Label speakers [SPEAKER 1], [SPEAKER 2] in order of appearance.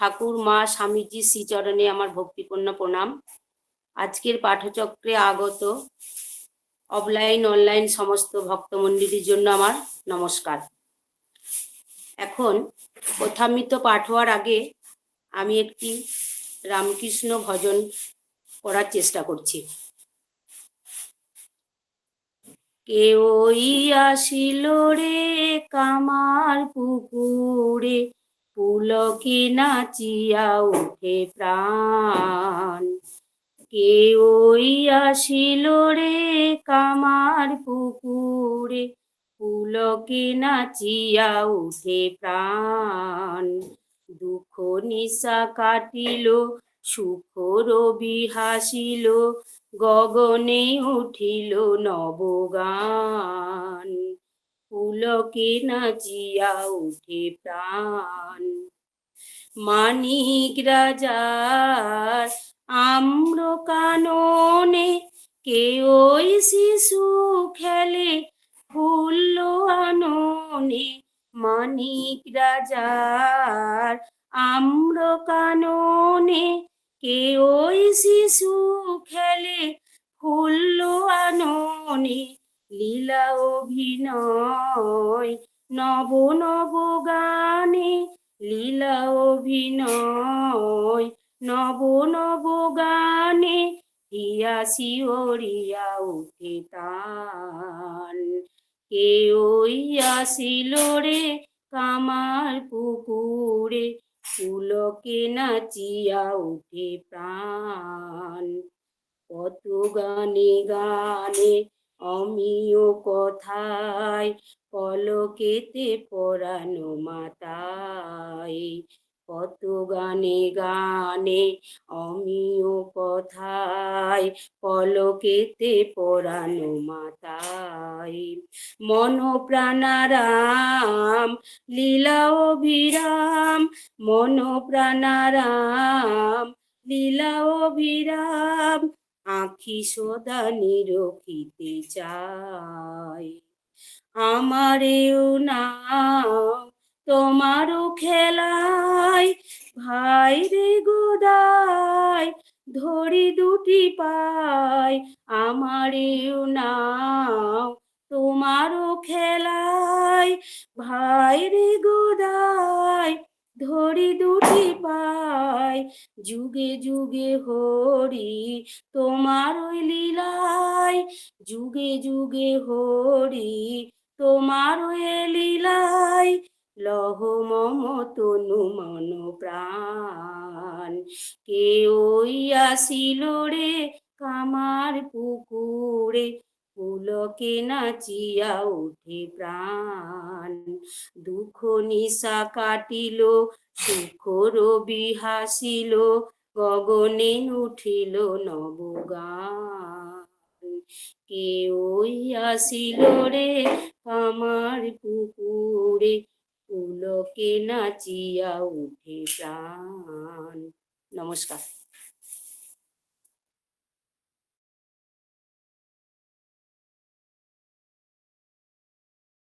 [SPEAKER 1] ঠাকুর, মা, স্বামীজি, শ্রীচরণে আমার ভক্তিপূর্ণ প্রণাম। আজকের পাঠচক্রে আগত অফলাইন, অনলাইন সমস্ত ভক্তমণ্ডলীর জন্য আমার নমস্কার। এখন কথামৃত পাঠ হওয়ার আগে আমি একটি রামকৃষ্ণ ভজন করার চেষ্টা করছি। কেউই আসিল রে কামার পুকুরে পুলকে নাচিয়া উঠে প্রাণ। কেউই আসিল রে কামার পুকুরে, পুলকে নাচিয়া উঠে প্রাণ। দুঃখ নিশা কাটিল, সুখ রবি হাসিল, গগনে উঠিল নবগান। পুলকে নাচিয়া উঠে প্রাণ। মানিক রাজার আম্র কাননে কে ওই শিশু খেলে ফুল্ল আননে। মানিক রাজার আম্র কাননে কে ওই শিশু খেলে ফুল্ল আননে। লীলা অভিনয়, নব নব গানে লীলা অভিনয়, নব নব গানে হিয়া শিওরিয়া উঠে তান কে ওই রে কামার পুকুরে পুলকে নাচিয়া উঠে প্রাণ। কত গানে গানে অমিয় কথায় পলকেতে পরানো মাতায়, কত গানে গানে অমিয় কথায় পলকেতে পরানো মাতায়। মন প্রাণারাম লীলা অভিরাম মন প্রাণারাম লীলা অভিরাম আখি সদা নিরখিতে চাই। আমারেও নাও, তোমারও খেলায় ভাই রে গোদায় ধরি দুটি পায় আমারেও নাও, তোমারও খেলায় ভাই রে গোদায় ধরি দুটি পায় যুগে যুগে হরি তোমার ওই লীলায়, যুগে যুগে হরি তোমার ওই লীলায়, লহ মম তনু মন প্রাণ। কে ওই আসিল রে কামার পুকুরে, পুলকে নাচিয়া উঠে প্রাণ। দুঃখ নিশা কাটিল সুখ রবি হাসিল গগনে উঠিল নবগান। কে ওই আসিল রে আমার পুকুরে, পুলকে নাচিয়া উঠে প্রাণ। নমস্কার।